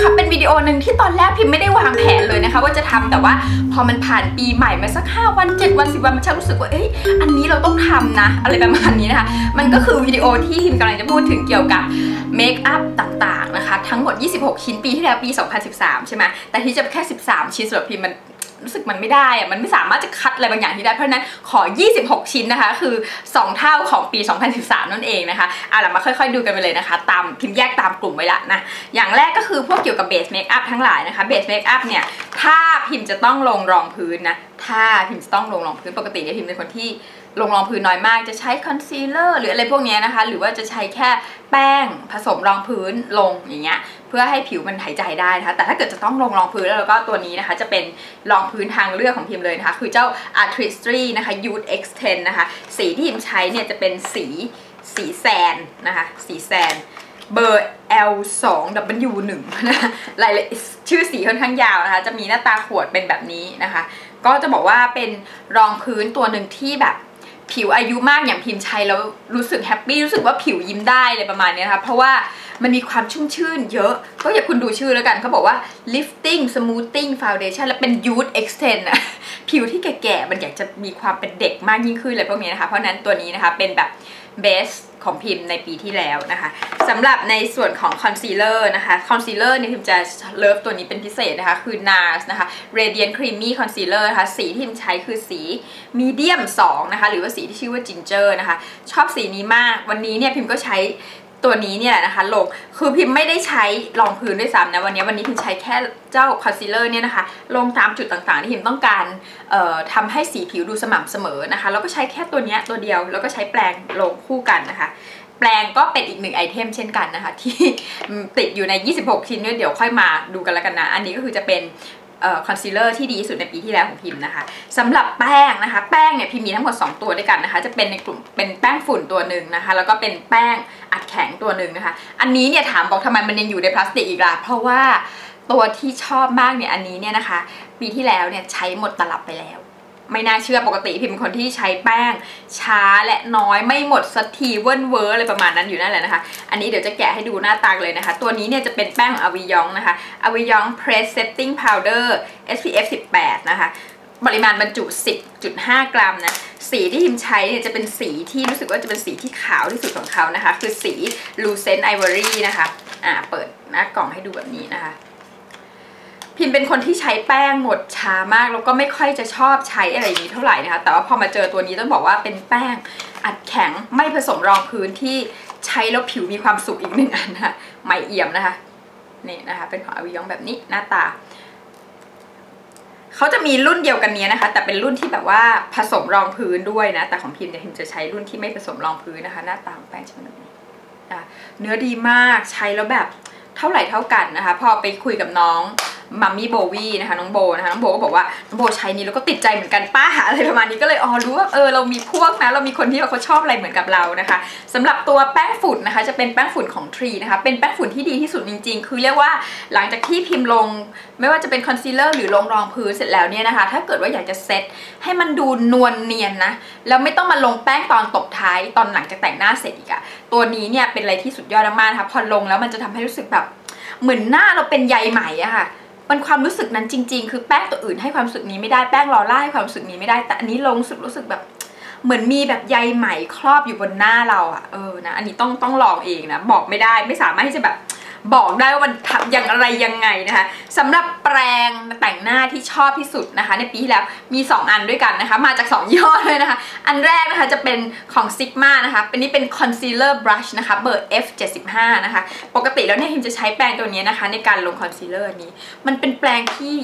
นะคะ เป็นวิดีโอหนึ่งที่ตอนแรกพิมไม่ได้วางแผนเลยนะคะ ว่าจะทำแต่ว่าพอมันผ่านปีใหม่มาสัก 5 วัน 7 วัน 10 วันมันชักรู้สึกว่าเอ้ยอันนี้เราต้องทำนะ อะไรประมาณนี้นะคะ มันก็คือวิดีโอที่พิมกำลังจะพูดถึงเกี่ยวกับเมคอัพต่างๆนะคะ ทั้งหมด 26 ชิ้นปีที่แล้วปี 2013 ใช่ไหมแต่ที่จะแค่ 13 ชิ้นสำหรับพิมมัน รู้สึกมันไม่ได้อะมันไม่สามารถจะคัดอะไรบางอย่างที่ได้ เพราะนั้นขอ 26 ชิ้นนะคะ คือ 2 เท่าของปี 2013 นั่นเองนะคะเอาล่ะมาค่อยๆ ดูกันไปเลยนะคะ ตามพิมพ์แยกตามกลุ่มไว้ละนะอย่างแรกก็คือพวกเกี่ยวกับเบสเมคอัพทั้งหลายนะคะเบสเมคอัพเนี่ยถ้าพิมพ์จะต้องลงรองพื้นนะถ้าพิมพ์จะต้องลงรองพื้นปกติเนี่ยพิมพ์เป็นคนที่ ลงรองพื้นน้อยมากจะใช้คอนซีลเลอร์หรืออะไรพวกนี้นะคะ หรือว่าจะใช้แค่แป้งผสมรองพื้นลงอย่างเงี้ยเพื่อให้ผิวมันหายใจได้นะคะ แต่ถ้าเกิดจะต้องลงรองพื้นแล้วก็ตัวนี้นะคะ จะเป็นรองพื้นทางเลือกของพิมเลยนะคะ คือเจ้า Artistry นะคะ Youth X10 นะคะ สีที่พิมใช้เนี่ยจะเป็นสีสีแซนนะคะ สีแซนเบอร์ L2 W1 นะคะรายละชื่อสีค่อนข้างยาวนะคะ จะมีหน้าตาขวดเป็นแบบนี้นะคะ ก็จะบอกว่าเป็นรองพื้นตัวหนึ่งที่แบบ ผิวอายุมากอย่างพิมพ์ใช้แล้วรู้สึกแฮปปี้รู้สึกว่าผิวยิ้มได้เลยประมาณนี้นะคะเพราะว่ามันมีความชุ่มชื่นเยอะ ก็อย่าคุณดูชื่อแล้วกันเขาบอกว่า lifting smoothing foundation และเป็น youth extend อะผิวที่แก่ๆมันอยากจะมีความเป็นเด็กมากยิ่งขึ้นเลยพวกนี้นะคะ เพราะนั้นตัวนี้นะคะเป็นแบบ best ของพิมพ์ในปีที่แล้วนะคะสำหรับในส่วนของคอนซีลเลอร์นะคะคอนซีลเลอร์เนี่ยพิมจะเลิฟตัวนี้เป็นพิเศษนะคะ คือ NARS นะคะ Radiant Creamy Concealer นะคะสีที่พิมใช้คือสีมีเดียม2นะคะ หรือว่าสีที่ชื่อว่า Ginger นะคะ ชอบสีนี้มากวันนี้เนี่ยพิมก็ใช้ ตัวนี้เนี่ยแหละนะคะลงคือพิมไม่ได้ใช้รองพื้นด้วยซ้ำนะวันนี้วันนี้พิมใช้แค่เจ้าคอนซีลเลอร์เนี่ยนะคะลงตามจุดต่างๆที่พิมต้องการเอ่อทำให้สีผิวดูสม่ำเสมอนะคะแล้วก็ใช้แค่ตัวนี้ตัวเดียวแล้วก็ใช้แปรงลงคู่กันนะคะ แปลงก็เป็นอีกหนึ่งไอเทมเช่นกันนะคะที่ติดอยู่ใน 26 ชิ้นเนี่ยเดี๋ยวค่อยมาดูกันแล้วกันนะ อันนี้ก็คือจะเป็น คอนซีลเลอร์ที่ดีที่สุดในปีที่แล้วของพิมพ์นะคะสำหรับแป้งนะคะ แป้งเนี่ยพิมมีทั้งหมด 2 ตัวด้วยกันนะคะ จะเป็นในกลุ่มเป็นแป้งฝุ่นตัวหนึ่งนะคะ แล้วก็เป็นแป้งอัดแข็งตัวหนึ่งนะคะ อันนี้เนี่ยถามบอกทำไมมันยังอยู่ในพลาสติกอีกล่ะเพราะว่าตัวที่ชอบมากเนี่ยอันนี้เนี่ยนะคะ ปีที่แล้วเนี่ยใช้หมดตลับไปแล้ว ไม่น่าเชื่อปกติพิมเป็นคนที่ใช้แป้งช้าและน้อยไม่หมดสักทีเวิร์นเวอร์อะไรประมาณนั้นอยู่นั่นแหละนะคะ อันนี้เดี๋ยวจะแกะให้ดูหน้าตาเลยนะคะ ตัวนี้เนี่ยจะเป็นแป้งอวิยองนะคะอวิยอง Press Setting Powder SPF 18 นะคะปริมาณบรรจุ 10.5 กรัมนะ สีที่พิมใช้เนี่ยจะเป็นสีที่รู้สึกว่าจะเป็นสีที่ขาวที่สุดของเขานะคะ คือสี Lucent Ivory นะคะ อ่า เปิดหน้ากล่องให้ดูแบบนี้นะคะ พิมเป็นคนที่ใช้แป้งหมดช้ามาก แล้วก็ไม่ค่อยจะชอบใช้อะไรนี้เท่าไหร่นะคะ แต่ว่าพอมาเจอตัวนี้ต้องบอกว่าเป็นแป้งอัดแข็งไม่ผสมรองพื้นที่ใช้แล้วผิวมีความสุขอีกหนึ่งอันนะคะใหม่เอี่ยมนะคะนี่นะคะ เป็นของอวิยองแบบนี้หน้าตาเขาจะมีรุ่นเดียวกันนี้นะคะ แต่เป็นรุ่นที่แบบว่าผสมรองพื้นด้วยนะ แต่ของพิมเนี่ยพิมจะใช้รุ่นที่ไม่ผสมรองพื้นนะคะ หน้าตาของแป้งจะเป็นแบบนี้เนื้อดีมากใช้แล้วแบบเท่าไหร่เท่ากันนะคะ พอไปคุยกับน้อง มัมมี่โบวี่นะคะน้องโบนะคะน้องโบก็บอกว่าน้องโบใช้นี้แล้วก็ติดใจเหมือนกันป้าอะไรประมาณนี้ก็เลยอ๋อรู้ว่าเออเรามีพวกนะเรามีคนที่เขาชอบอะไรเหมือนกับเรานะคะสำหรับตัวแป้งฝุ่นนะคะ จะเป็นแป้งฝุ่นของทรีนะคะเป็นแป้งฝุ่นที่ดีที่สุดจริง ๆ คือเรียกว่าหลังจากที่พิมพ์ลง ไม่ว่าจะเป็นคอนซีลเลอร์หรือลงรองพื้นเสร็จแล้วเนี่ยนะคะ ถ้าเกิดว่าอยากจะเซตให้มันดูนวลเนียนนะแล้วไม่ต้องมาลงแป้งตอนตบท้ายตอนหลังจากแต่งหน้าเสร็จอีกอะตัวนี้เนี่ยเป็นอะไรที่สุดยอดมากนะคะพอลงแล้วมันจะทำให้รู้สึกแบบเหมือนหน้าเราเป็นใยไหมอะค่ะ มันความรู้สึกนั้นจริง ๆ คือแป้งตัวอื่นให้ความรู้สึกนี้ไม่ได้แป้งลอร่าให้ความรู้สึกนี้ไม่ได้ แต่อันนี้ลงรู้สึกรู้สึกแบบเหมือนมีแบบใยไหมครอบอยู่บนหน้าเราอะเออนะอันนี้ต้องต้องลองเองนะบอกไม่ได้ไม่สามารถที่จะแบบ บอกได้ว่ามันทำอย่างไรยังไงนะคะสำหรับแปรงแต่งหน้าที่ชอบที่สุดนะคะ ในปีที่แล้วมี 2 อันด้วยกันนะคะ มาจาก 2ยี่ห้อเลยนะคะ อันแรกนะคะจะเป็นของ Sigma นะคะเป็นนี้เป็น concealer brush นะคะเบอร์ F75 นะคะ ปกติแล้วเนี่ยพิมจะใช้แปรงตัวนี้นะคะ ในการลงคอนซีลเลอร์นี้ มันเป็นแปรงที่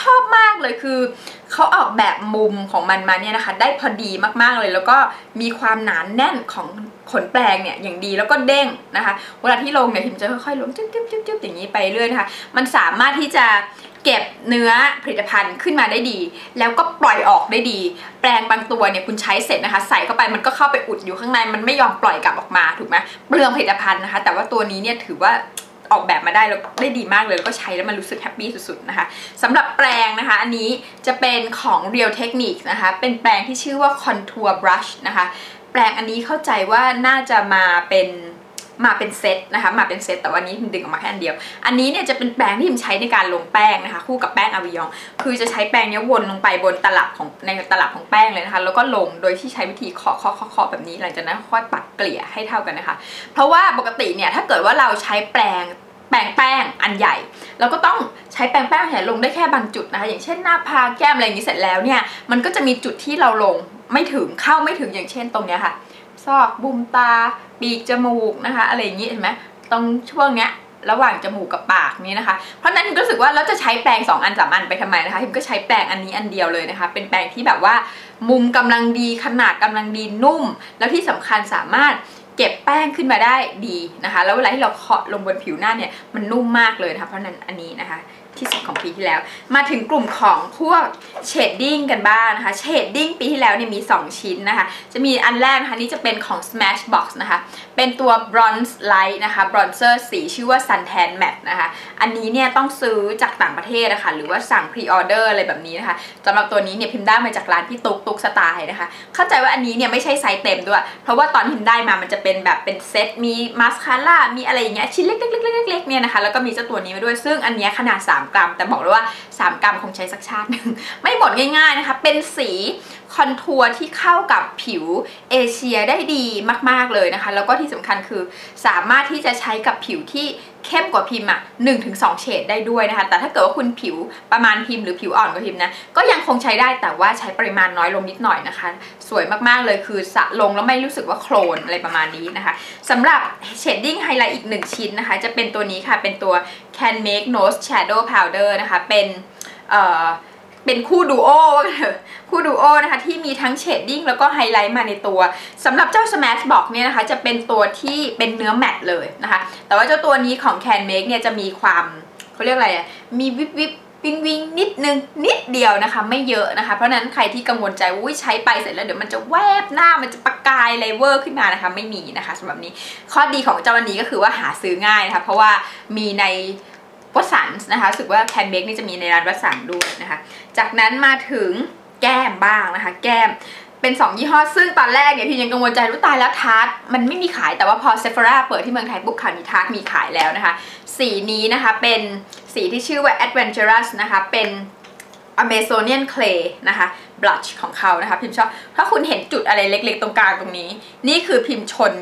ชอบมากเลยคือเขาออกแบบมุมของมันมาเนี่ยนะคะ ได้พอดีมากๆเลย แล้วก็มีความหนานแน่นของขนแปรงเนี่ยอย่างดีแล้วก็เด้งนะคะ เวลาที่ลงเนี่ยพิมจะค่อยๆลงจึ๊บจึ๊บจึ๊บจึ๊บอย่างนี้ไปเรื่อยนะคะ มันสามารถที่จะเก็บเนื้อผลิตภัณฑ์ขึ้นมาได้ดี แล้วก็ปล่อยออกได้ดี แปรงบางตัวเนี่ยคุณใช้เสร็จนะคะ ใส่เข้าไปมันก็เข้าไปอุดอยู่ข้างในมันไม่ยอมปล่อยกลับออกมาถูกไหมเปลืองผลิตภัณฑ์นะคะ แต่ว่าตัวนี้เนี่ยถือว่า ออกแบบมาได้แล้วได้ดีมากเลยแล้วก็ใช้แล้วมันรู้สึกแฮปปี้สุดๆนะคะสำหรับแปรงนะคะอันนี้จะเป็นของ Real Techniques นะคะเป็นแปรงที่ชื่อว่า Contour Brush นะคะแปรงอันนี้เข้าใจว่าน่าจะมาเป็นมาเป็นเซตนะคะมาเป็นเซตแต่วันนี้พิมดึงออกมาแค่อันเดียว อันนี้เนี่ยจะเป็นแปรงที่พิมใช้ในการลงแป้งนะคะ คู่กับแป้งอาวิยอง คือจะใช้แป้งนี้วนลงไปบนตลับของในตลับของแป้งเลยนะคะ แล้วก็ลงโดยที่ใช้วิธีเคาะเคาะเคาะแบบนี้หลังจากนั้นค่อยปัดเกลี่ยให้เท่ากันนะคะ เพราะว่าปกติเนี่ยถ้าเกิดว่าเราใช้แปรง ปรงแป้งอันใหญ่ เราก็ต้องใช้แปรงแป้งใหญ่ลงได้แค่บางจุดนะคะอย่างเช่นหน้าผากแก้มอะไรอย่างนี้เสร็จแล้วเนี่ยมันก็จะมีจุดที่เราลงไม่ถึงเข้าไม่ถึงอย่างเช่นตรงเนี้ยค่ะ ซอกบุมตา ปีกจมูกนะคะ อะไรอย่างนี้เห็นไหมตรงช่วงเนี้ยระหว่างจมูกกับปากนี้นะคะ เพราะนั้นรู้สึกว่าเราจะใช้แปรง2อันสามอันไปทำไมนะคะพิมก็ใช้แปรงอันนี้อันเดียวเลยนะคะ เป็นแปรงที่แบบว่ามุมกำลังดีขนาดกำลังดีนุ่ม แล้วที่สำคัญสามารถ เก็บแป้งขึ้นมาได้ดีนะคะ แล้วเวลาที่เราเคาะลงบนผิวหน้าเนี่ยมันนุ่มมากเลยนะคะเพราะนั้นอันนี้นะคะ ที่สุดของปีที่แล้ว มาถึงกลุ่มของพวกเชดดิ้งกันบ้างนะคะเชดดิ้งปีที่แล้วเนี่ยมี 2 ชิ้นนะคะ จะมีอันแรกนะคะนี่จะเป็นของ Smashbox นะคะ เป็นตัว Bronze Light นะคะ Bronzer สีชื่อว่า Suntan Matte นะคะ อันนี้เนี่ยต้องซื้อจากต่างประเทศนะคะ หรือว่าสั่ง Pre-order อะไรแบบนี้นะคะสำหรับตัวนี้เนี่ยพิมพ์ได้มาจากร้านพี่ตุ๊กตุ๊กสไตล์นะคะ เข้าใจว่าอันนี้เนี่ยไม่ใช่ไซส์เต็มด้วย เพราะว่าตอนพิมพ์ได้มามันจะเป็นแบบเป็นเซตมีมาสคาร่ามีอะไรอย่างเงี้ยชิ้นเล็กๆๆๆๆเนี่ยนะคะแล้วก็มีเจ้าตัวนี้มาด้วยซึ่งอันเนี้ยขนาด3กรัม แต่บอกเลยว่า 3 กรัมคงใช้สักชาติหนึ่งไม่หมดง่ายๆนะคะ เป็นสีคอนทัวร์ที่เข้ากับผิวเอเชียได้ดีมากๆเลยนะคะ แล้วก็ที่สำคัญคือสามารถที่จะใช้กับผิวที่ เข้มกว่าพิมพ์อะหนึ่งถึงสองเฉดได้ด้วยนะคะ แต่ถ้าเกิดว่าคุณผิวประมาณพิมพ์หรือผิวอ่อนกว่าพิมพ์นะ ก็ยังคงใช้ได้แต่ว่าใช้ปริมาณน้อยลงนิดหน่อยนะคะ สวยมากๆเลยคือสะลงแล้วไม่รู้สึกว่าโคลนอะไรประมาณนี้นะคะสำหรับเชดดิ้งไฮไลท์อีกหนึ่งชิ้นนะคะ จะเป็นตัวนี้ค่ะเป็นตัว Can Make Nose Shadow Powder นะคะ เป็นเอ่อ เป็นคู่ดูโอว่ากันเถอะคู่ดูโอนะคะที่มีทั้งเชดดิ้งแล้วก็ไฮไลท์มาในตัวสำหรับเจ้า Smash Box เนี่ยนะคะจะเป็นตัวที่เป็นเนื้อแมตต์เลยนะคะ แต่ว่าเจ้าตัวนี้ของ Can Make เนี่ยจะมีความเขาเรียกอะไรอะมีวิบวิบวิงวิงนิดนึงนิดเดียวนะคะ ไม่เยอะนะคะ เพราะฉะนั้นใครที่กังวลใจว่าอุ๊ยใช้ไปเสร็จแล้วเดี๋ยวมันจะแวบหน้ามันจะประกายเลเวอร์ขึ้นมานะคะ ไม่มีนะคะสำหรับนี้ข้อดีของเจ้าวันนี้ก็คือว่าหาซื้อง่ายนะคะ เพราะว่ามีใน วัสันนะคะรู้สึกว่าแคนเบกนี่จะมีในร้านวัสันด้วยนะคะ จากนั้นมาถึงแก้มบ้างนะคะ แก้มเป็น 2 ยี่ห้อ ซึ่งตอนแรกเนี่ยพี่ยังกังวลใจว่าตายแล้วทาร์ตมันไม่มีขายแต่ว่าพอเซฟราเปิดที่เมืองไทยปุ๊บข่าวนี้ทาร์ตมีขายแล้วนะคะ สีนี้นะคะเป็นสีที่ชื่อว่า Adventurous นะคะเป็น Amazonian Clay นะคะ blush ของเขานะคะ พิมพ์ชอบ ถ้าคุณเห็นจุดอะไรเล็กๆ ตรงกลางตรงนี้ นี่คือพิมพ์ชน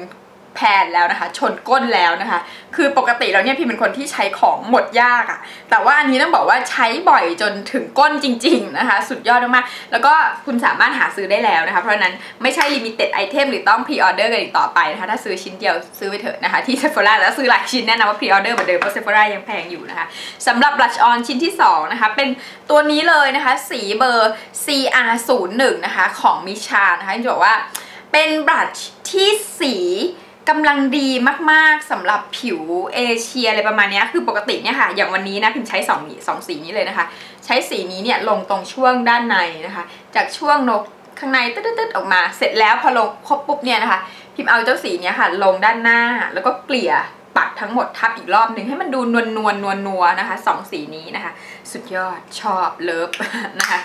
แพนแล้วนะคะ ชนก้นแล้วนะคะ คือปกติแล้วเนี่ยพิมเป็นคนที่ใช้ของหมดยากอะแต่ว่าอันนี้ต้องบอกว่าใช้บ่อยจนถึงก้นจริง ๆนะคะ สุดยอดมากๆแล้วก็คุณสามารถหาซื้อได้แล้วนะคะ เพราะนั้นไม่ใช่ลิมิเต็ดไอเทมหรือต้องพรีออเดอร์กันอีกต่อไปนะคะ ถ้าซื้อชิ้นเดียวซื้อไปเถอะนะคะ ที่เซฟ h ราแล้วซื้อหลายชิ้นแน่นอนว่าพรีออเดอร์เหมือนเดิมเพราะเซฟ h รายังแพงอยู่นะคะสำหรับบลัชออนชิ้นที่สองนะคะเป็นตัวนี้เลยนะคะ สีเบอร์ CR01 นะคะของมิชานะคะที่บอกว่าเป็นบลัชที่สี กำลังดีมากๆสำหรับผิวเอเชียอะไรประมาณนี้คือปกติเนี่ยค่ะ อย่างวันนี้นะพิมใช้2นี้สองสีนี้เลยนะคะ ใช้สีนี้เนี่ยลงตรงช่วงด้านในนะคะ จากช่วงนกข้างในตึ๊ดๆออกมา เสร็จแล้วพอลงครบปุ๊บเนี่ยนะคะ พิมเอาเจ้าสีเนี้ยค่ะ ลงด้านหน้าแล้วก็เกลี่ย ปัดทั้งหมดทับอีกรอบหนึ่งให้มันดูนวลนวลนวลนัวนะคะสองสีนี้นะคะ สุดยอดชอบเลิฟนะคะ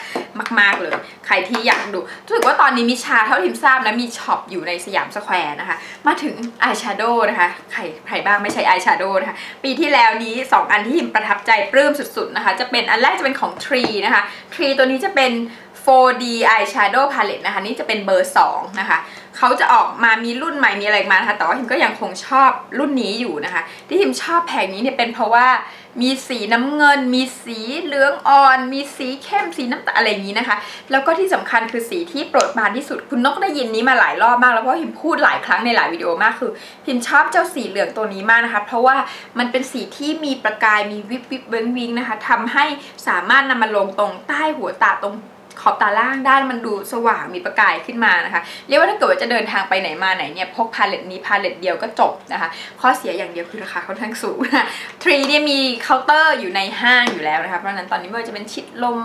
มาก ๆ เลย ใครที่อยากดูรู้สึกว่าตอนนี้มีชาเท่าทิมทราบนะมีช็อปอยู่ในสยามสแควร์นะคะ มาถึงอายแชโดว์นะคะใครใครบ้างไม่ใช่อายแชโดว์นะคะ ปีที่แล้วนี้ 2 อันที่ทิมประทับใจปลื้มสุด ๆ นะคะ จะเป็นอันแรกจะเป็นของ Tree นะคะ Tree ตัวนี้จะเป็น 4D Eyeshadow Palette นะคะ นี่จะเป็นเบอร์ 2 นะคะ เขาจะออกมามีรุ่นใหม่มีอะไรมานะคะแต่ว่าทิมก็ยังคงชอบรุ่นนี้อยู่นะคะ ที่ทิมชอบแผงนี้เนี่ยเป็นเพราะว่ามีสีน้ำเงิน มีสีเหลืองอ่อน มีสีเข้มสีน้ำตาลอะไรอย่างนี้นะคะ แล้วก็ที่สำคัญคือสีที่โปรดปรานที่สุดคุณนกได้ยินนี้มาหลายรอบมากแล้วเพราะพิมพูดหลายครั้งในหลายวิดีโอมากคือ พิมชอบเจ้าสีเหลืองตัวนี้มากนะคะ เพราะว่ามันเป็นสีที่มีประกายมีวิบวิบเวิงวิงนะคะทำให้สามารถนำมาลงตรงใต้หัวตาตรง ขอบตาล่างด้านมันดูสว่างมีประกายขึ้นมานะคะ เรียกว่าถ้าเกิดว่าจะเดินทางไปไหนมาไหนเนี่ยพกพาเลตนี้พาเลตเดียวก็จบนะคะ ข้อเสียอย่างเดียวคือราคาค่อนข้างสูงนะทรีเนี่ยมีเคาน์เตอร์อยู่ในห้างอยู่แล้วนะคะเพราะฉะนั้นตอนนี้ไม่ว่าจะเป็นชิดลม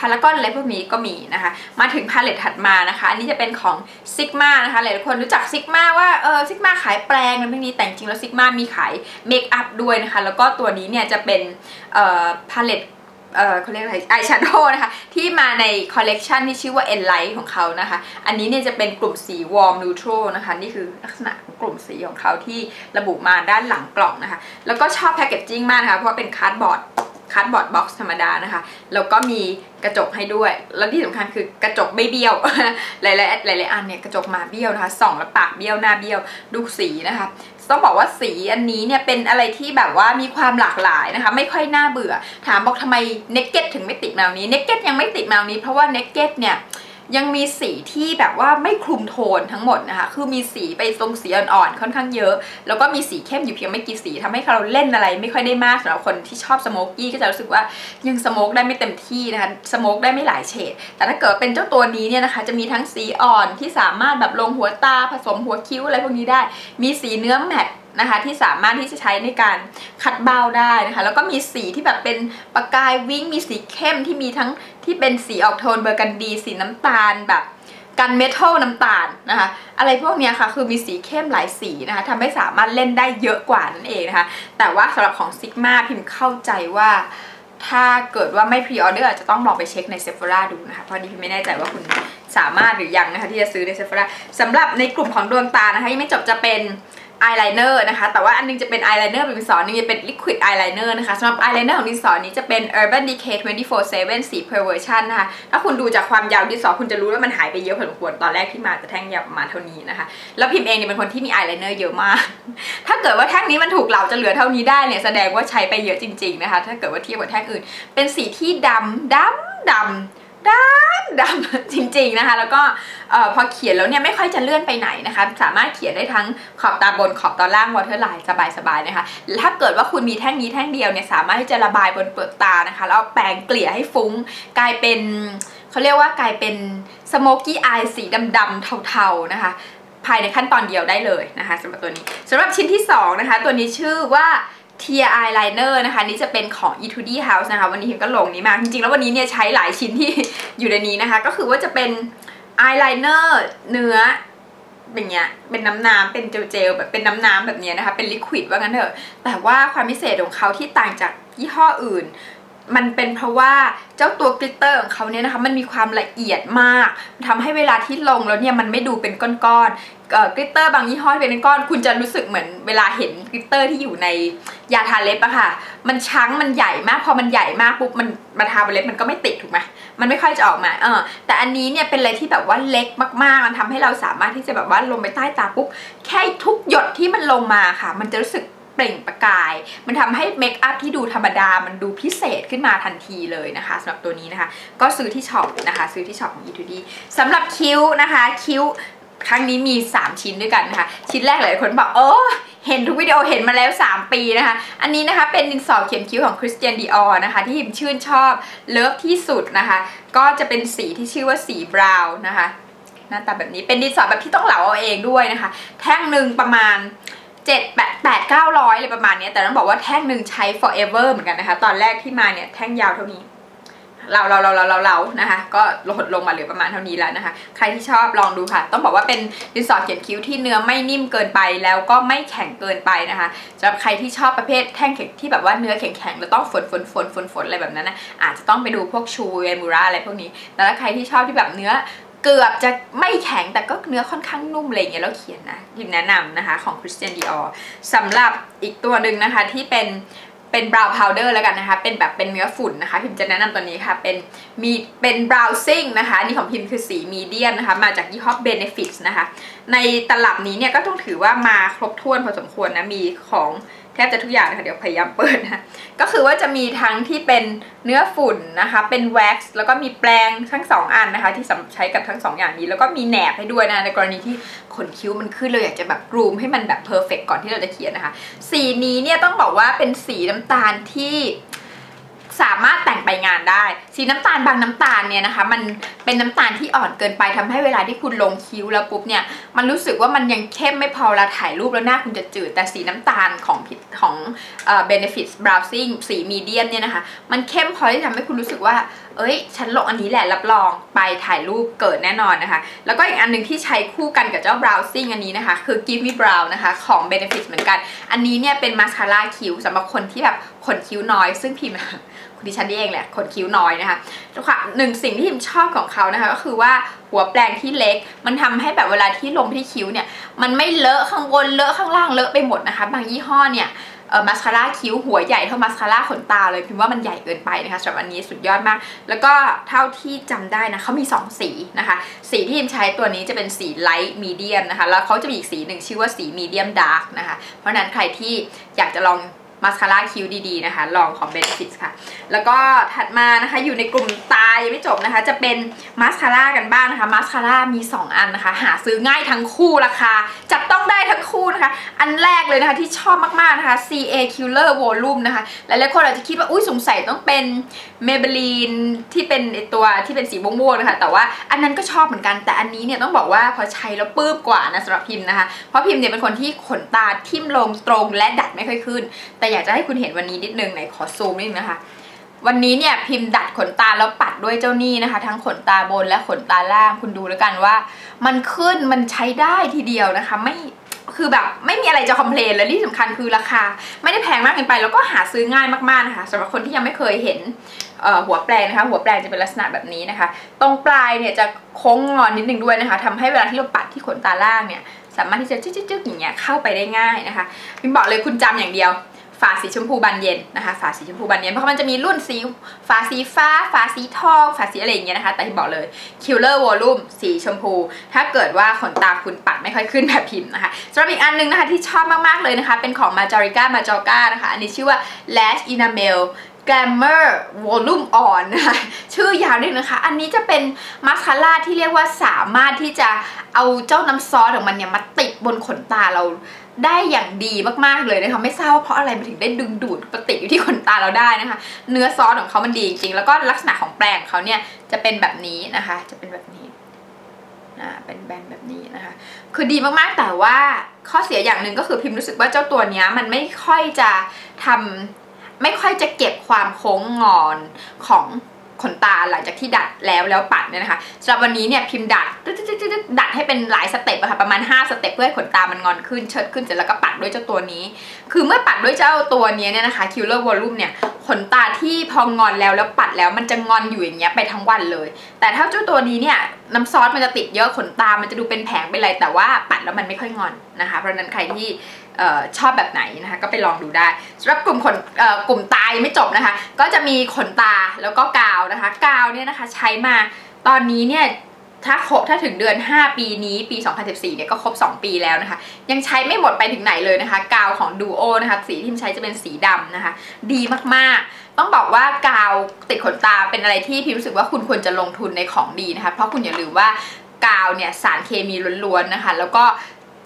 พารากอนอะไรพวกนี้ก็มีนะคะ มาถึงพาเลตถัดมานะคะ อันนี้จะเป็นของซิกมานะคะ หลายคนรู้จักซิกมาว่าเออซิกมาขายแปรงอะไรพวกนี้แต่จริงแล้วซิกมามีขายเมคอัพด้วยนะคะ แล้วก็ตัวนี้เนี่ยจะเป็นเอ่อพาเลต เออเขาเรียกอะไรอายแชโดว์นะคะ ที่มาในคอลเลกชันที่ชื่อว่า Enlight ของเขานะคะ อันนี้เนี่ยจะเป็นกลุ่มสี Warm Neutral นะคะ นี่คือลักษณะของกลุ่มสีของเขาที่ระบุมาด้านหลังกล่องนะคะ แล้วก็ชอบแพคเกจจิ้งมากนะคะ เพราะว่าเป็นคาร์ดบอร์ดคาร์ดบอร์ดบ็อกซ์ธรรมดานะคะ แล้วก็มีกระจกให้ด้วย แล้วที่สำคัญคือกระจกไม่เบี้ยว หลายๆหลายๆอันเนี่ยกระจกมาเบี้ยวนะคะส่องแล้วปากเบี้ยวหน้าเบี้ยว ดูสีนะคะ ต้องบอกว่าสีอันนี้เนี่ยเป็นอะไรที่แบบว่ามีความหลากหลายนะคะ ไม่ค่อยน่าเบื่อ ถามบอกทำไมเน็กเก็ตถึงไม่ติดแนวนี้เน็กเก็ตยังไม่ติดแนวนี้เพราะว่าเน็กเก็ตเนี่ย ยังมีสีที่แบบว่าไม่คลุมโทนทั้งหมดนะคะ คือมีสีไปตรงสีอ่อนๆค่อนข้างเยอะ แล้วก็มีสีเข้มอยู่เพียงไม่กี่สีทำให้เราเล่นอะไรไม่ค่อยได้มากสำหรับคนที่ชอบสโมกกี้ก็จะรู้สึกว่ายังสโมกได้ไม่เต็มที่นะคะ สโมกได้ไม่หลายเฉด แต่ถ้าเกิดเป็นเจ้าตัวนี้เนี่ยนะคะ จะมีทั้งสีอ่อนที่สามารถแบบลงหัวตาผสมหัวคิ้วอะไรพวกนี้ได้ มีสีเนื้อแมตต์ นะคะที่สามารถที่จะใช้ในการคัดเบ้าได้นะคะแล้วก็มีสีที่แบบเป็นประกายวิ่งมีสีเข้มที่มีทั้งที่เป็นสีออกโทนเบอร์กันดี สีน้ำตาลแบบกันเมทัลน้ำตาลนะคะอะไรพวกเนี้ยค่ะคือมีสีเข้มหลายสีนะคะทำให้สามารถเล่นได้เยอะกว่านั่นเองนะคะแต่ว่าสำหรับของซิกมาพิมพ์เข้าใจว่าถ้าเกิดว่าไม่พรีออเดอร์อาจจะต้องลองไปเช็คในเซฟราดูนะคะเพราะนี่พิมไม่แน่ใจว่าคุณสามารถหรือยังนะคะที่จะซื้อในเซฟราสำหรับในกลุ่มของดวงตานะคะยังไม่จบจะเป็น อายไลเนอร์นะคะ แต่ว่าอันนึงจะเป็นอายไลเนอร์เป็นดินสอนึงจะเป็นลิควิดอายไลเนอร์นะคะสำหรับอายไลเนอร์ของดินสอนี้จะเป็น Urban Decay 24/7 สี perversion นะคะ ถ้าคุณดูจากความยาวดินสอคุณจะรู้ว่ามันหายไปเยอะพอสมควรตอนแรกที่มาแต่แท่งยาวมาเท่านี้นะคะ แล้วพิมพ์เองเนี่ยเป็นคนที่มีอายไลเนอร์เยอะมาก ถ้าเกิดว่าแท่งนี้มันถูกเหลาจะเหลือเท่านี้ได้เนี่ยแสดงว่าใช้ไปเยอะจริง ๆนะคะ ถ้าเกิดว่าเทียบกับแท่งอื่น เป็นสีที่ดำดำดำ ดำดำจริงๆนะคะ แล้วก็พอเขียนแล้วเนี่ยไม่ค่อยจะเลื่อนไปไหนนะคะ สามารถเขียนได้ทั้งขอบตาบนขอบตาล่างวอเทอร์ไลน์สบายๆนะคะถ้าเกิดว่าคุณมีแท่งนี้แท่งเดียวเนี่ยสามารถที่จะระบายบนเปลือกตานะคะ แล้วแปรงเกลี่ยให้ฟุ้งกลายเป็นเขาเรียกว่ากลายเป็นสโมกกี้อายสีดำๆเทาๆนะคะ ภายในขั้นตอนเดียวได้เลยนะคะสำหรับตัวนี้สำหรับชิ้นที่2นะคะตัวนี้ชื่อว่า เทียอายไลเนอร์นะคะนี่จะเป็นของ e 2 d House นะคะ วันนี้พิมก็ลงนี้มาจริงๆ แล้ววันนี้เนี่ยใช้หลายชิ้นที่อยู่ในนี้นะคะ ก็คือว่าจะเป็นอายไลเนอร์เนื้อเป็นเงี้ยเป็นน้ำน้ำเป็นเจลๆแบบเป็นน้ำน้ำแบบนี้นะคะ เป็นลิควิดว่างั้นเถอะ แต่ว่าความพิเศษของเขาที่ต่างจากยี่ห้ออื่น มันเป็นเพราะว่าเจ้าตัวกลิตเตอร์ของเขาเนี่ยนะคะมันมีความละเอียดมากทำให้เวลาที่ลงแล้วเนี่ยมันไม่ดูเป็นก้อนๆกลิตเตอร์บางยี่ห้อเป็นก้อนคุณจะรู้สึกเหมือนเวลาเห็นกลิตเตอร์ที่อยู่ในยาทาเล็บอะค่ะ มันช้างมันใหญ่มาก พอมันใหญ่มากปุ๊บมันมาทาบนเล็บมันก็ไม่ติดถูกไหมมันไม่ค่อยจะออกมาเออแต่อันนี้เนี่ยเป็นอะไรที่แบบว่าเล็กมากๆ มันทำให้เราสามารถที่จะแบบว่าลงไปใต้ตาปุ๊บแค่ทุกหยดที่มันลงมาค่ะ มันจะรู้สึก เปล่งประกาย มันทำให้เมคอัพที่ดูธรรมดา มันดูพิเศษขึ้นมาทันทีเลยนะคะสำหรับตัวนี้นะคะ ก็ซื้อที่ช็อปนะคะ ซื้อที่ช็อปของ E2D สำหรับคิ้วนะคะคิ้วครั้งนี้มี 3 ชิ้นด้วยกันนะคะ ชิ้นแรกหลายคนบอกโอ้เห็นทุกวิดีโอเห็นมาแล้ว 3 ปีนะคะ อันนี้นะคะเป็นดินสอเขียนคิ้วของ Christian Dior นะคะ ที่หิมชื่นชอบเลิฟที่สุดนะคะ ก็จะเป็นสีที่ชื่อว่าสีบราวน์นะคะ หน้าตาแบบนี้เป็นดินสอแบบที่ต้องเหลาเอาเองด้วยนะคะ แท่งหนึ่งประมาณ เจ็ดแปดแปดเก้าร้อยประมาณนี้แต่ต้องบอกว่าแท่งหนึ่งใช้ forever เหมือนกันนะคะ ตอนแรกที่มาเนี่ยแท่งยาวเท่านี้ เราเราเราเราเราเรานะคะ ก็ลดลงมาเหลือประมาณเท่านี้แล้วนะคะ ใครที่ชอบลองดูค่ะ ต้องบอกว่าเป็นดินสอเขียนคิ้วที่เนื้อไม่นิ่มเกินไปแล้วก็ไม่แข็งเกินไปนะคะสำหรับใครที่ชอบประเภทแท่งแข็งที่แบบว่าเนื้อแข็งๆแล้วต้องฝนฝนฝนฝนฝนอะไรแบบนั้นนะอาจจะต้องไปดูพวกชูเอมูราอะไรพวกนี้แต่ถ้าใครที่ชอบที่แบบเนื้อ เกือบจะไม่แข็งแต่ก็เนื้อค่อนข้างนุ่มอะไรเงี้ยแล้วเขียนนะยิมแนะนำนะคะของ Christian Dior สำหรับอีกตัวหนึ่งนะคะที่เป็นเป็นบราวน์พาวเดอร์แล้วกันนะคะ เป็นแบบเป็นเนื้อฝุ่นนะคะ พิมจะแนะนำตัวนี้ค่ะ เป็นมีเป็นบราวซิ่งนะคะ นี่ของพิมคือสีมีเดียมนะคะ มาจากยี่ห้อ Benefits นะคะ ในตลับนี้เนี่ยก็ต้องถือว่ามาครบถ้วนพอสมควรนะ มีของ แทบจะทุกอย่างนะคะเดี๋ยวพยายามเปิดนะก็คือว่าจะมีทั้งที่เป็นเนื้อฝุ่นนะคะ เป็นแว็กซ์แล้วก็มีแปรงทั้ง 2 อันนะคะ ที่ใช้กับทั้ง 2 อย่างนี้ แล้วก็มีแหนบให้ด้วยนะในกรณีที่ขนคิ้วมันขึ้นเลยอยากจะแบบกรูมให้มันแบบเพอร์เฟกก่อนที่เราจะเขียนนะคะ สีนี้เนี่ยต้องบอกว่าเป็นสีน้ำตาลที่ สามารถแต่งไปงานได้ สีน้ำตาลบางน้ำตาลเนี่ยนะคะ มันเป็นน้ำตาลที่อ่อนเกินไปทำให้เวลาที่คุณลงคิ้วแล้วปุ๊บเนี่ยมันรู้สึกว่ามันยังเข้มไม่พอเวลาถ่ายรูปแล้วหน้าคุณจะจืด แต่สีน้ำตาลของผิดของเอ่อ benefits browsing สีมีเดียมเนี่ยนะคะ มันเข้มพอที่ทำให้คุณรู้สึกว่า เอ้ย ฉันลงอันนี้แหละรับรองไปถ่ายรูปเกิดแน่นอนนะคะ แล้วก็อีกอันหนึ่งที่ใช้คู่กันกับเจ้า browsing อันนี้นะคะ คือ give me brow นะคะของ benefit เหมือนกัน อันนี้เนี่ยเป็นมาสคาร่าคิ้วสำหรับคนที่แบบ ขนคิ้วน้อย ซึ่งพิมพ์ดิฉันเองแหละขนคิ้วน้อยนะคะหนึ่งสิ่งที่พิมชอบของเขานะคะ ก็คือว่าหัวแปลงที่เล็ก มันทำให้แบบเวลาที่ลงที่คิ้วเนี่ย มันไม่เลอะข้างบนเลอะข้างล่างเลอะไปหมดนะคะ บางยี่ห้อเนี่ยมาสคาร่าคิ้วหัวใหญ่เท่ามาสคาร่าขนตาเลยพิมว่ามันใหญ่เกินไปนะคะสำหรับอันนี้สุดยอดมาก แล้วก็เท่าที่จำได้นะเขามี 2 สีนะคะ สีที่พิมใช้ตัวนี้จะเป็นสีไลท์มีเดียมนะคะ แล้วเขาจะมีอีกสีหนึ่งชื่อว่าสีมีเดียมดาร์กนะคะ เพราะนั้นใครที่อยากจะลอง มาสคาร่าคิ้วดีๆนะคะ ลองของ Benefit ค่ะ แล้วก็ถัดมานะคะอยู่ในกลุ่มตายังไม่จบนะคะ จะเป็นมาสคาร่ากันบ้างนะคะมาสคาร่ามี 2 อันนะคะ หาซื้อง่ายทั้งคู่ราคา จับต้องได้ทั้งคู่นะคะ อันแรกเลยนะคะที่ชอบมากๆนะคะ CA Killer Volume นะคะหลายๆคนอาจจะคิดว่าอุ้ยสงสัยต้องเป็น Maybelline ที่เป็นตัวที่เป็นสีม่วงๆนะคะแต่ว่าอันนั้นก็ชอบเหมือนกันแต่อันนี้เนี่ยต้องบอกว่าพอใช้แล้วปื้บกว่านะสำหรับพิมพ์นะคะเพราะพิมพ์เนี่ยเป็นคนที่ขนตาทิ่มลงตรงและดัดไม่ค่อยขึ้น แต่อยากจะให้คุณเห็นวันนี้นิดนึงไหนขอซูมนิดนึงนะคะ วันนี้เนี่ยพิมพ์ดัดขนตาแล้วปัดด้วยเจ้านี่นะคะ ทั้งขนตาบนและขนตาล่างคุณดูแล้วกันว่า มันขึ้นมันใช้ได้ทีเดียวนะคะ ไม่คือแบบไม่มีอะไรจะคอมเพลนเลยที่สำคัญคือราคา ไม่ได้แพงมากเกินไป แล้วก็หาซื้อง่ายมากๆนะคะสำหรับคนที่ยังไม่เคยเห็นหัวแปลงนะคะหัวแปลงจะเป็นลักษณะแบบนี้นะคะ ตรงปลายเนี่ยจะโค้งงอนนิดนึงด้วยนะคะทำให้เวลาที่เราปัดที่ขนตาล่างเนี่ยสามารถที่จะจึ๊กๆอย่างเงี้ยเข้าไปได้ง่ายนะคะพิมบอกเลยคุณจำอย่างเดียว ฝาสีชมพูบานเย็นนะคะฝาสีชมพูบานเย็นเพราะมันจะมีรุ่นสีฝาสีฟ้า ฝาสีทองฝาสีอะไรอย่างเงี้ยนะคะ แต่ที่บอกเลย Killer Volume สีชมพู ถ้าเกิดว่าขนตาคุณปัดไม่ค่อยขึ้นแบบพิมพ์นะคะสำหรับอีกอันนึงนะคะที่ชอบมากๆเลยนะคะ เป็นของ Majorica Majorca นะคะ อันนี้ชื่อว่า Lash Enamel Glamour Volume On นะคะชื่อยาวนิดนะคะ อันนี้จะเป็นมาสคาร่าที่เรียกว่าสามารถที่จะเอาเจ้าน้ำซอสของมันเนี่ยมาติดบนขนตาเรา ได้อย่างดีมากๆเลยนะคะไม่ทราบว่าเพราะอะไรมันถึงได้ดึงดูดปฏิอยู่ที่ขนตาเราได้นะคะ เนื้อซอสของเขามันดีจริงๆแล้วก็ลักษณะของแปรงเขาเนี่ยจะเป็นแบบนี้นะคะ จะเป็นแบบนี้นะเป็นแบนแบบนี้นะคะ คือดีมากๆแต่ว่าข้อเสียอย่างหนึ่งก็คือพิมพ์รู้สึกว่าเจ้าตัวนี้มันไม่ค่อยจะทำไม่ค่อยจะเก็บความโค้งงอนของ ขนตาหลังจากที่ดัดแล้วแล้วปัดเนี่ยนะคะสำหรับวันนี้เนี่ยพิมพ์ดัดดัดให้เป็นหลายสเต็ปอะค่ะประมาณ 5 สเต็ปเพื่อให้ขนตามันงอนขึ้นเชิดขึ้นเสร็จแล้วก็ปัดด้วยเจ้าตัวนี้ คือเมื่อปัดด้วยเจ้าตัวนี้เนี่ยนะคะ Killer Volume เนี่ยขนตาที่พองอนแล้วแล้วปัดแล้วมันจะงอนอยู่อย่างเงี้ยไปทั้งวันเลย แต่ถ้าเจ้าตัวนี้เนี่ยน้ำซอสมันจะติดเยอะขนตามันจะดูเป็นแผงไปเลยแต่ว่าปัดแล้วมันไม่ค่อยงอนนะคะ เพราะนั้นใครที่ ชอบแบบไหนนะคะก็ไปลองดูได้สำหรับกลุ่มขนกลุ่มตายไม่จบนะคะ ก็จะมีขนตาแล้วก็กาวนะคะ กาวเนี่ยนะคะใช้มาตอนนี้เนี่ยถ้าครบถ้าถึงเดือน 5 ปีนี้ปี 2014เนี่ยก็ครบ 2 ปีแล้วนะคะ ยังใช้ไม่หมดไปถึงไหนเลยนะคะ กาวของดูโอนะคะ สีที่ใช้จะเป็นสีดำนะคะ ดีมากๆ ต้องบอกว่ากาวติดขนตาเป็นอะไรที่พิมรู้สึกว่าคุณควรจะลงทุนในของดีนะคะ เพราะคุณอย่าลืมว่ากาวเนี่ยสารเคมีล้วนๆนะคะ แล้วก็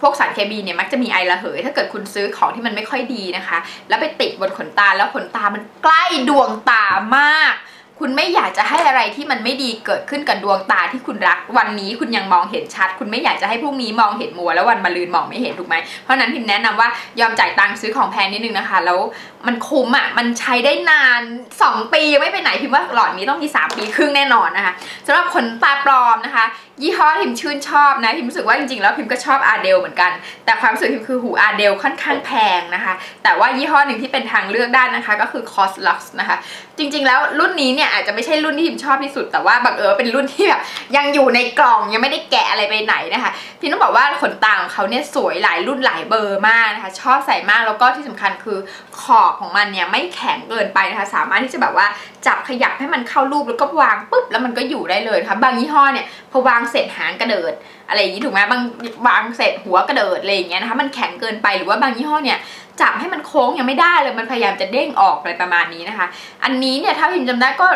พวกสารเคมีเนี่ยมักจะมีไอระเหย ถ้าเกิดคุณซื้อของที่มันไม่ค่อยดีนะคะ แล้วไปติดบนขนตาแล้วขนตามันใกล้ดวงตามาก คุณไม่อยากจะให้อะไรที่มันไม่ดีเกิดขึ้นกับดวงตาที่คุณรัก วันนี้คุณยังมองเห็นชัด คุณไม่อยากจะให้พรุ่งนี้มองเห็นมัว แล้ววันมะรืนมองไม่เห็นถูกไหมเพราะนั้นพิมแนะนำว่ายอมจ่ายตังค์ซื้อของแพงนิดนึงนะคะ แล้วมันคุ้มอะมันใช้ได้นาน 2 ปียังไม่ไปไหนพิมว่าหลอดนี้ต้องมี 3 ปีครึ่งแน่นอนนะคะสำหรับขนตาปลอมนะคะ ยี่ห้อพิมชื่นชอบนะพิมรู้สึกว่าจริงๆแล้วพิมก็ชอบอาเดลเหมือนกัน แต่ความรู้สึกพิมคือหูอาเดลค่อนข้างแพงนะคะ แต่ว่ายี่ห้อหนึ่งที่เป็นทางเลือกได้นะคะ ก็คือ Coslux นะคะ จริงๆแล้วรุ่นนี้เนี่ยอาจจะไม่ใช่รุ่นที่พิมชอบที่สุด แต่ว่าบังเอิญเป็นรุ่นที่แบบยังอยู่ในกล่องยังไม่ได้แกะอะไรไปไหนนะคะพี่ต้องบอกว่าขนตาของเขาเนี่ยสวยหลายรุ่นหลายเบอร์มากนะคะชอบใส่มากแล้วก็ที่สำคัญคือขอบของมันเนี่ยไม่แข็งเกินไปนะคะ สามารถที่จะแบบว่าจับขยับให้มันเข้ารูปแล้วก็วางปุ๊บแล้วมันก็อยู่ได้เลยค่ะบางยี่ห้อเนี่ยพอวางเสร็จหางกระเดิด อะไรอย่างนี้ถูกไหมบางวางเสร็จหัวกระเดิดอะไรอย่างเงี้ยนะคะมันแข็งเกินไปหรือว่าบางยี่ห้อเนี่ยจับให้มันโค้งยังไม่ได้เลยมันพยายามจะเด้งออกอะไรประมาณนี้นะคะ อันนี้เนี่ยถ้าพิมจำได้ก็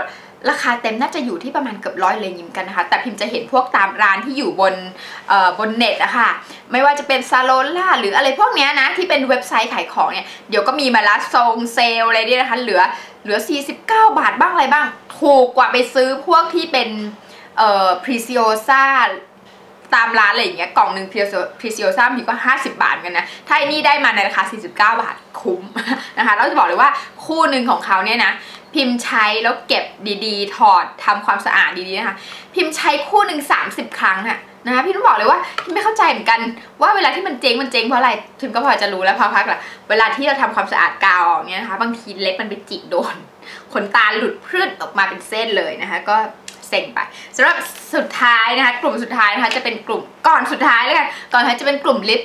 ราคาเต็มน่าจะอยู่ที่ประมาณเกือบร้อยเลยยิ้มกันนะคะ แต่พิมจะเห็นพวกตามร้านที่อยู่บนบนเน็ตอะคะ่ะ ไม่ว่าจะเป็นซาโลล่าหรืออะไรพวกเนี้ยนะ ที่เป็นเว็บไซต์ขายของเนี่ย เดี๋ยวก็มีมาละทรงเซลอะไรเนี่ยนะคะ เหลือเหลือ 49 บาทบ้างอะไรบ้าง ถูกกว่าไปซื้อพวกที่เป็น เอ่อพรีซิโอซาตามร้านอะไรอย่างเงี้ยกล่องหนึ่งพรีซิโอซ่ามีก็ 50 บาทกันนะ ถ้าไอ้นี่ได้มาในราคา 49 บาทคุ้มนะคะเราจะบอกเลยว่าคู่หนึ่งของเขาเนี่ยนะพิมพ์ใช้แล้วเก็บดีๆ ถอดทำความสะอาดดีๆนะคะพิมพ์ใช้คู่หนึ่ง30 ครั้งอะนะคะพี่ต้องบอกเลยว่าพี่ไม่เข้าใจเหมือนกันว่าเวลาที่มันเจ๊งมันเจ๊งเพราะอะไรถึงก็พอจะรู้แล้วพอพักละเวลาที่เราทำความสะอาดกาวออกเนี่ยนะคะบางทีเล็บมันไปจิกโดนขนตาหลุดพรืดออกมาเป็นเส้นเลยนะคะก็ เซ็งไปสำหรับสุดท้ายนะคะกลุ่มสุดท้ายนะคะจะเป็นกลุ่มก่อนสุดท้ายแล้วกันก่อนท้ายจะเป็นกลุ่มลิป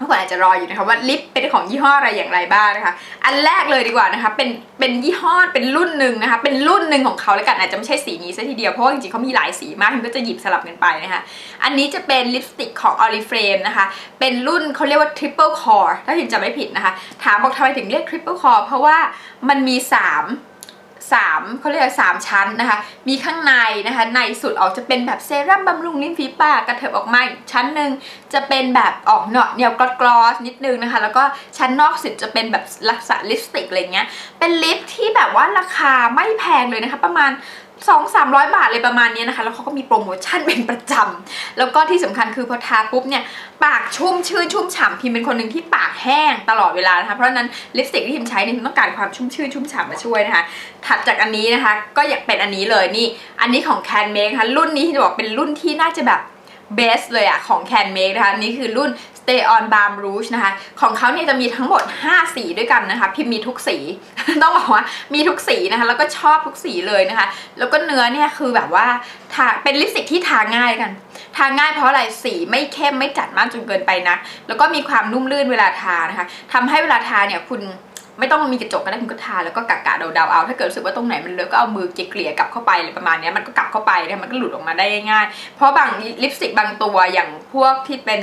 ทุกคนอาจจะรออยู่นะคะว่าลิปเป็นของยี่ห้ออะไรอย่างไรบ้างนะคะ อันแรกเลยดีกว่านะคะเป็นเป็นยี่ห้อเป็นรุ่นหนึ่งนะคะเป็นรุ่นหนึ่งของเขาแล้วกันอาจจะไม่ใช่สีนี้ซะทีเดียวเพราะว่าจริงๆเขามีหลายสีมากมันก็จะหยิบสลับกันไปนะคะอันนี้จะเป็นลิปสติกของ Oriflame นะคะเป็นรุ่นเขาเรียกว่า Triple Core ถ้าพิมจะไม่ผิดนะคะถามบอกทำไมถึงเรียก Triple Core เพราะว่ามันมี 3 สามเขาเรียกสามชั้นนะคะ มีข้างในนะคะ ในสุดออกจะเป็นแบบเซรั่มบำรุงริมฝีปากกระเถิบออกมาอีกชั้นหนึ่งจะเป็นแบบออกเนาะแนวกรอสนิดนึงนะคะ แล้วก็ชั้นนอกสุดจะเป็นแบบลักษณะลิปสติกอะไรเงี้ยเป็นลิปที่แบบว่าราคาไม่แพงเลยนะคะ ประมาณ 2 3 0 0บาทเลยประมาณนี้นะคะ แล้วเขาก็มีโปรโมชั่นเป็นประจำ แล้วก็ที่สำคัญคือพอทาปุ๊บเนี่ย ปากชุ่มชื่นชุ่มฉ่ำพิมเป็นคนหนึ่งที่ปากแห้งตลอดเวลานะคะ เพราะนั้นลิปสติกที่พิมใช้เนี่ยพิมต้องการความชุ่มชื่นชุ่มฉ่ำมาช่วยนะคะ ถัดจากอันนี้นะคะ ก็อยากเป็นอันนี้เลยนี่ อันนี้ของ Can Make ค่ะรุ่นนี้ที่จะบอกเป็นรุ่นที่น่าจะแบบเบสเลยอะของ Can Make นะคะนี่คือรุ่น Stay on Balm Rouge นะคะ ของเขาเนี่ยจะมีทั้งหมด 5 สีด้วยกันนะคะ พิมพ์มีทุกสี ต้องบอกว่ามีทุกสีนะคะ แล้วก็ชอบทุกสีเลยนะคะ แล้วก็เนื้อเนี่ยคือแบบว่าทาเป็นลิปสติกที่ทาง่ายกัน ทาง่ายเพราะอะไรสีไม่เข้มไม่จัดมากจนเกินไปนะ แล้วก็มีความนุ่มลื่นเวลาทานะคะทำให้เวลาทาเนี่ยคุณ ไม่ต้องมีกระจกก็ได้คุณก็ทาแล้วก็กะกะเดาๆเอา ถ้าเกิดรู้สึกว่าตรงไหนมันเลอะก็เอามือเกลี่ยกลับเข้าไปอะไรประมาณนี้มันก็กลับเข้าไปนะมันก็หลุดออกมาได้ง่าย เพราะบางลิปสติกบางตัวอย่างพวกที่เป็น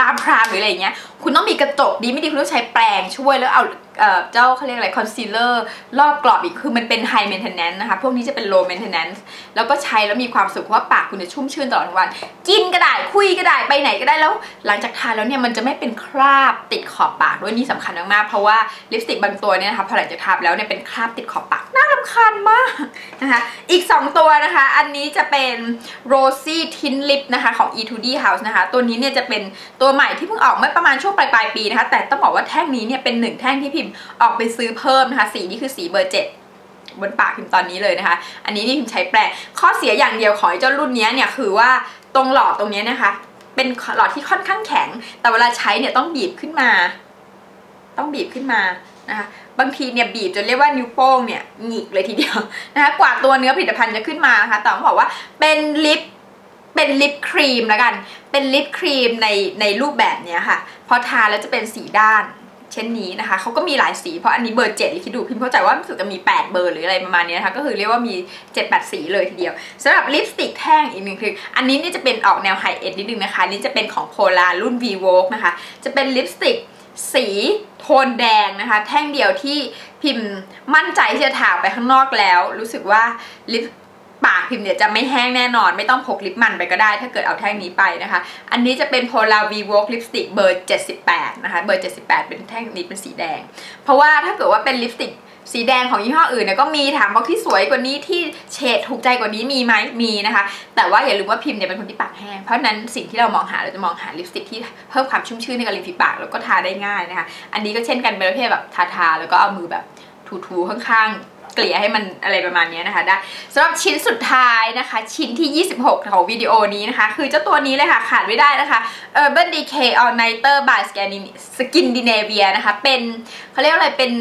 ลามครามหรืออะไรเงี้ย คุณต้องมีกระจกดีไม่ดีคุณต้องใช้แปรงช่วยแล้วเอาเจ้าเขาเรียกอะไรคอนซีลเลอร์รอบกรอบอีกคือมันเป็นไฮเมนเทนแนนซ์นะคะ พวกนี้จะเป็นโลเมนเทนแนนซ์แล้วก็ใช้แล้วมีความสุขเพราะว่าปากคุณจะชุ่มชื่นตลอดทั้งวัน กินก็ได้คุยก็ได้ไปไหนก็ได้แล้ว หลังจากทานแล้วเนี่ยมันจะไม่เป็นคราบติดขอบปากด้วยนี่สำคัญมากๆเพราะว่าลิปสติกบางตัวเนี่ยนะคะพอหลังจากทาแล้วเนี่ยเป็นคราบติดขอบปากน่ารำคาญมากนะคะอีก 2 ตัวนะคะ อันนี้จะเป็น Rosy Tin Lip นะคะของ E2D House นะคะ ตัวนี้เนี่ยจะเป็นตัวใหม่ที่เพิ่งออกเมื่อประมาณช่วงปลายปลายปีนะคะ แต่ต้องบอกว่าแท่งนี้เนี่ยเป็นหนึ่งแท่งที่พิมพ์ออกไปซื้อเพิ่มนะคะ สีนี่คือสีเบอร์เจ็ดบนปากพิมพ์ตอนนี้เลยนะคะ อันนี้นี่พิมพ์ใช้แปรงข้อเสียอย่างเดียวของเจ้ารุ่นนี้เนี่ยคือว่าตรงหลอดตรงนี้นะคะ เป็นหลอดที่ค่อนข้างแข็ง แต่เวลาใช้เนี่ยต้องบีบขึ้นมา ต้องบีบขึ้นมานะคะบางทีเนี่ยบีบจนเรียกว่านิ้วโป้งเนี่ยหงิกเลยทีเดียวนะคะกว่าตัวเนื้อผลิตภัณฑ์จะขึ้นมานะคะแต่ต้องบอกว่าเป็นลิป เป็นลิปครีมแล้วกัน เป็นลิปครีมในในรูปแบบเนี้ยค่ะ พอทาแล้วจะเป็นสีด้าน เช่นนี้นะคะ เขาก็มีหลายสี เพราะอันนี้เบอร์เจ็ดคิดดูพิมพ์เข้าใจว่ารู้สึกจะมี 8 เบอร์หรืออะไรประมาณนี้นะคะ ก็คือเรียกว่ามี 7-8 สีเลยทีเดียวสำหรับลิปสติกแท่งอีกหนึ่งคือ อันนี้นี่จะเป็นออกแนวไฮเอ็นนิดนึงนะคะ นี่จะเป็นของโพลารุ่น v v o g นะคะ จะเป็นลิปสติกสีโทนแดงนะคะ แท่งเดียวที่พิมพ์มั่นใจที่จะทาไปข้างนอกแล้ว รู้สึกว่าลิป ปากพิมพ์เนี่ยจะไม่แห้งแน่นอน ไม่ต้องพกลิปมันไปก็ได้ ถ้าเกิดเอาแท่งนี้ไปนะคะ อันนี้จะเป็น Polar V Work Lipstick เบอร์ 78 นะคะ เบอร์ 78 เป็นแท่งนี้เป็นสีแดง เพราะว่าถ้าเกิดว่าเป็นลิปสติกสีแดงของยี่ห้ออื่นเนี่ยก็มีถามบอกที่สวยกว่านี้ที่เฉดถูกใจกว่านี้มีไหมมีนะคะ แต่ว่าอย่าลืมว่าพิมพ์เนี่ยเป็นคนที่ปากแห้งเพราะนั้นสิ่งที่เรามองหาเราจะมองหาลิปสติกที่เพิ่มความชุ่มชื่นในกับริมฝีปากแล้วก็ทาได้ง่ายนะคะ อันนี้ก็เช่นกันเป็นประเภทแบบทาๆแล้วก็เอามือแบบถูๆข้างๆ เกลี่ยให้มันอะไรประมาณนี้นะคะได้สำหรับชิ้นสุดท้ายนะคะ ชิ้นที่ 26 ของวิดีโอนี้นะคะ คือเจ้าตัวนี้เลยค่ะ ขาดไม่ได้นะคะ Urban Decay All Nighter by Scandinavia นะคะ เป็นเขาเรียกอะไรเป็น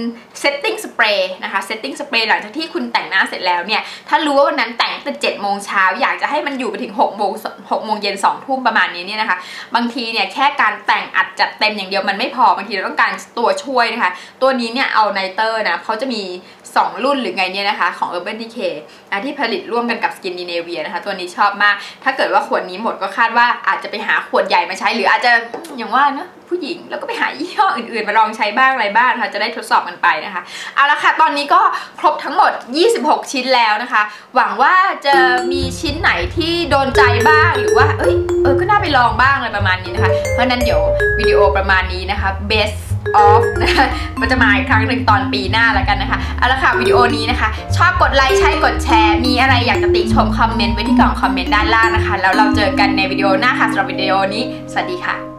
setting spray นะคะ setting spray หลังจากที่คุณแต่งหน้าเสร็จแล้วเนี่ย ถ้ารู้ว่าวันนั้นแต่งตั้งแต่7โมงเช้าอยากจะให้มันอยู่ไปถึง6โมง6โมงเย็น2ทุ่มประมาณนี้เนี่ยนะคะ บางทีเนี่ยแค่การแต่งอัดจัดเต็มอย่างเดียวมันไม่พอบางทีเราต้องการตัวช่วยนะคะ ตัวนี้เนี่ยเอาไนเตอร์นะเขาจะมี 2 รุ่นหรือไงเนี่ยนะคะ ของ Urban Decay นะที่ผลิตร่วมกันกับ Scandinavia นะคะ ตัวนี้ชอบมาก ถ้าเกิดว่าขวดนี้หมดก็คาดว่าอาจจะไปหาขวดใหญ่มาใช้ หรืออาจจะอย่างว่าเนะผู้หญิง แล้วก็ไปหายี่ห้ออื่นๆ มาลองใช้บ้างอะไรบ้างค่ะจะได้ทดสอบกันไปนะคะ เอาละค่ะ ตอนนี้ก็ครบทั้งหมด 26 ชิ้นแล้วนะคะ หวังว่าจะมีชิ้นไหนที่โดนใจบ้างหรือว่าเอ้ยเออก็น่าไปลองบ้างอะไรประมาณนี้นะคะ เพราะนั้นเดี๋ยววิดีโอประมาณนี้นะคะ best off นะคะมันจะมาอีกครั้งหนึ่งตอนปีหน้าแล้วกันนะคะ เอาละค่ะวิดีโอนี้นะคะ ชอบกดไลค์ใช่กดแชร์ มีอะไรอยากจะติชมคอมเมนต์ไว้ที่กล่องคอมเมนต์ด้านล่างนะคะ แล้วเราเจอกันในวิดีโอหน้าค่ะสำหรับวิดีโอนี้ สวัสดีค่ะ